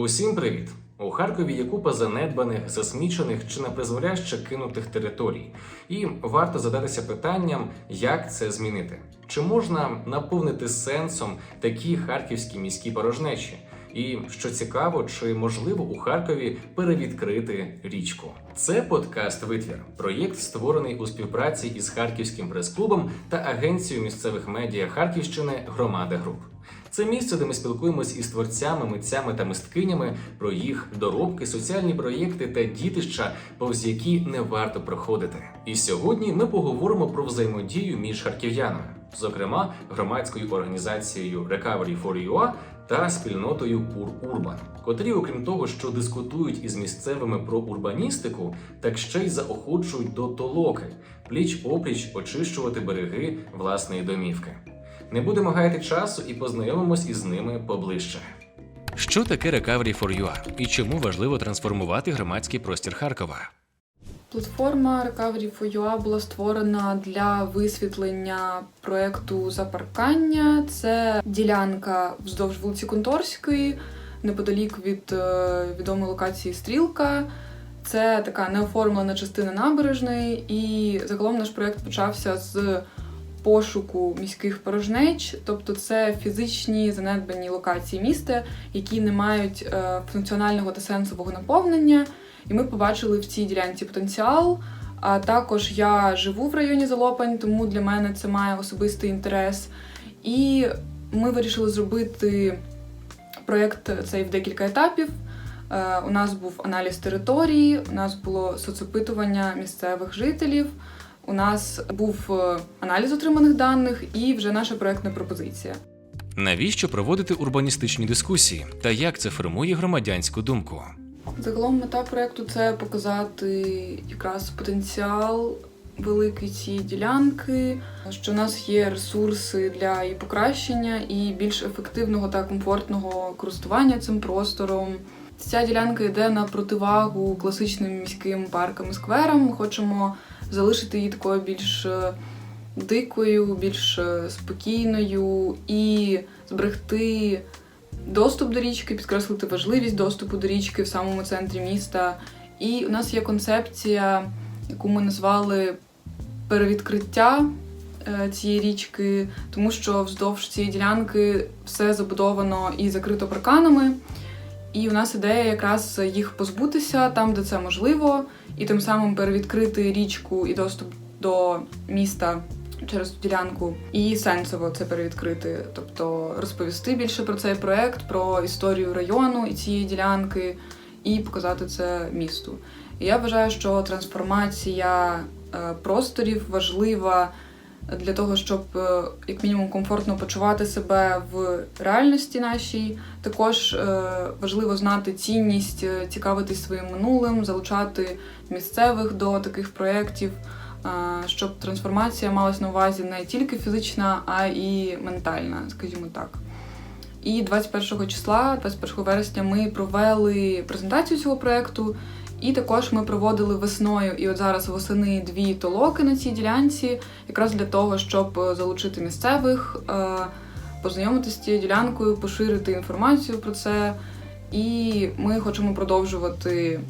Усім привіт! У Харкові є купа занедбаних, засмічених чи напризволяще кинутих територій. І варто задатися питанням, як це змінити. Чи можна наповнити сенсом такі харківські міські порожнечі? І що цікаво, чи можливо у Харкові перевідкрити річку? Це подкаст Витвір, проєкт створений у співпраці із Харківським прес-клубом та агенцією місцевих медіа Харківщини Громада Груп. Це місце, де ми спілкуємось із творцями, митцями та мисткинями про їх доробки, соціальні проєкти та дітища, повз які не варто проходити. І сьогодні ми поговоримо про взаємодію між харків'янами, зокрема громадською організацією Recovery for UA та спільнотою Пур Урбан, котрі, окрім того, що дискутують із місцевими про урбаністику, так ще й заохочують до толоки, пліч опліч очищувати береги власної домівки. Не будемо гаяти часу і познайомимось із ними поближче. Що таке Recovery for UA і чому важливо трансформувати громадський простір Харкова? Платформа Recovery4UA була створена для висвітлення проекту запаркання. Це ділянка вздовж вулиці Конторської, неподалік від е, відомої локації Стрілка. Це така неоформлена частина набережної, і загалом наш проект почався з пошуку міських порожнеч, тобто це фізичні занедбані локації міста, які не мають е, функціонального та сенсового наповнення. І ми побачили в цій ділянці потенціал. А також я живу в районі Залопань, тому для мене це має особистий інтерес. І ми вирішили зробити проєкт цей в декілька етапів. Е, У нас був аналіз території, у нас було соцопитування місцевих жителів, у нас був е, аналіз отриманих даних і вже наша проєктна пропозиція. Навіщо проводити урбаністичні дискусії та як це формує громадянську думку? Загалом мета проекту це показати якраз потенціал великий цієї ділянки, що у нас є ресурси для її покращення і більш ефективного та комфортного користування цим простором. Ця ділянка йде на противагу класичним міським паркам і скверам. Ми хочемо залишити її такою більш е, дикою, більш е, спокійною і зберегти доступ до річки, підкреслити важливість доступу до річки в самому центрі міста. І у нас є концепція, яку ми назвали перевідкриття е, цієї річки, тому що вздовж цієї ділянки все забудовано і закрито парканами. І у нас ідея якраз їх позбутися там, де це можливо, і тим самим перевідкрити річку і доступ до міста через ту ділянку, і сенсово це перевідкрити, тобто розповісти більше про цей проект, про історію району і цієї ділянки, і показати це місту. І я вважаю, що трансформація е, просторів важлива для того, щоб е, як мінімум комфортно почувати себе в реальності нашій. Також е, важливо знати цінність, е, цікавитись своїм минулим, залучати місцевих до таких проєктів, щоб трансформація малась на увазі не тільки фізична, а і ментальна, скажімо так. І 21 числа, 21 вересня, ми провели презентацію цього проєкту. І також ми проводили весною і от зараз восени дві толоки на цій ділянці, якраз для того, щоб е, залучити місцевих, е, познайомитися з цією ділянкою, поширити інформацію про це. І ми хочемо продовжувати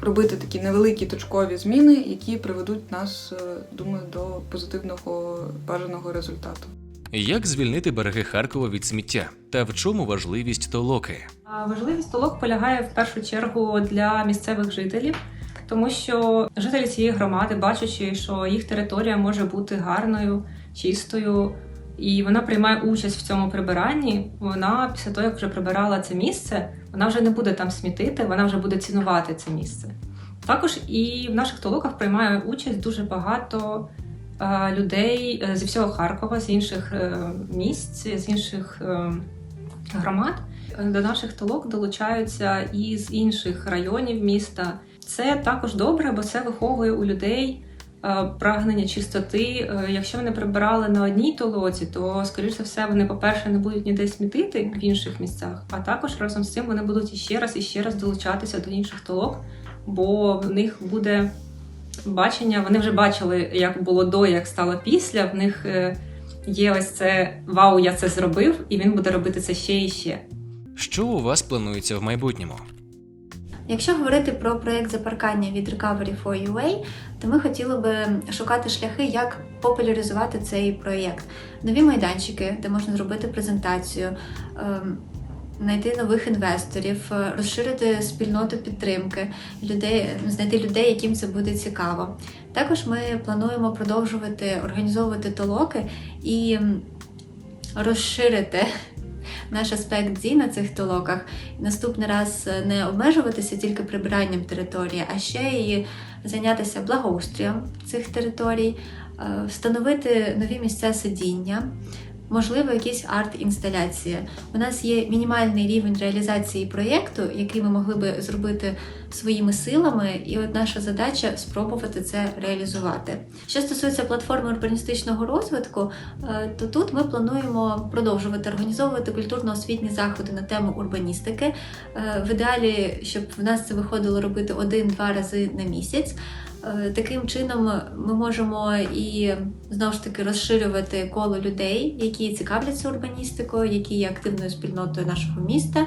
робити такі невеликі точкові зміни, які приведуть нас, е, думаю, до позитивного бажаного результату. Як звільнити береги Харкова від сміття та в чому важливість толоки? Важливість толок полягає в першу чергу для місцевих жителів, тому що жителі цієї громади, бачачи, що їх територія може бути гарною, чистою, і вона приймає участь в цьому прибиранні. Вона після того, як вже прибирала це місце, вона вже не буде там смітити, вона вже буде цінувати це місце. Також і в наших толоках приймає участь дуже багато людей е, зі всього Харкова, з інших е, місць, з інших е, громад. До наших толок долучаються і з інших районів міста. Це також добре, бо це виховує у людей е, прагнення чистоти. Е, Якщо вони прибирали на одній толоці, то скоріш за все вони, по-перше, не будуть ніде смітити в інших місцях, а також разом з цим вони будуть іще раз і ще раз долучатися до інших толок, бо в них буде бачення. Вони вже бачили, як було до, як стало після. В них е, є ось це вау, я це зробив, і він буде робити це ще і ще. Що у вас планується в майбутньому? Якщо говорити про проєкт запаркання від Recovery for UA, то ми хотіли би шукати шляхи, як популяризувати цей проєкт. Нові майданчики, де можна зробити презентацію, ем, знайти нових інвесторів, е, розширити спільноту підтримки, людей, знайти людей, яким це буде цікаво. Також ми плануємо продовжувати організовувати толоки і розширити наш аспект ЗІ на цих толоках. Наступний раз е, не обмежуватися тільки прибиранням території, а ще і зайнятися благоустрієм цих територій, е, встановити нові місця сидіння. Можливо, якісь арт-інсталяції. У нас є мінімальний рівень реалізації проєкту, який ми могли би зробити своїми силами, і от наша задача спробувати це реалізувати. Що стосується платформи урбаністичного розвитку, е, то тут ми плануємо продовжувати організовувати культурно-освітні заходи на тему урбаністики. Е, В ідеалі, щоб в нас це виходило робити один-два рази на місяць. Е, Таким чином ми можемо і знову ж таки розширювати коло людей, які цікавляться урбаністикою, які є активною спільнотою нашого міста,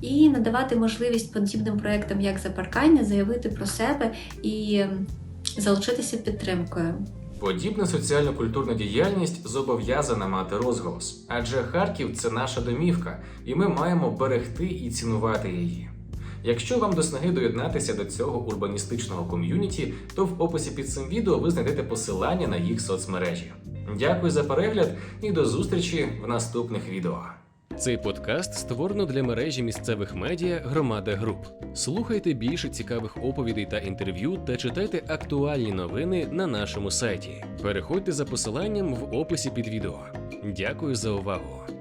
і надавати можливість подібним проектам, як запаркання, заявити про себе і залучитися підтримкою. Подібна соціально-культурна діяльність зобов'язана мати розголос, адже Харків це наша домівка, і ми маємо берегти і цінувати її. Якщо вам до снаги доєднатися до цього урбаністичного ком'юніті, то в описі під цим відео ви знайдете посилання на їх соцмережі. Дякую за перегляд і до зустрічі в наступних відео. Цей подкаст створено для мережі місцевих медіа Громада Груп. Слухайте більше цікавих оповідей та інтерв'ю та читайте актуальні новини на нашому сайті. Переходьте за посиланням в описі під відео. Дякую за увагу.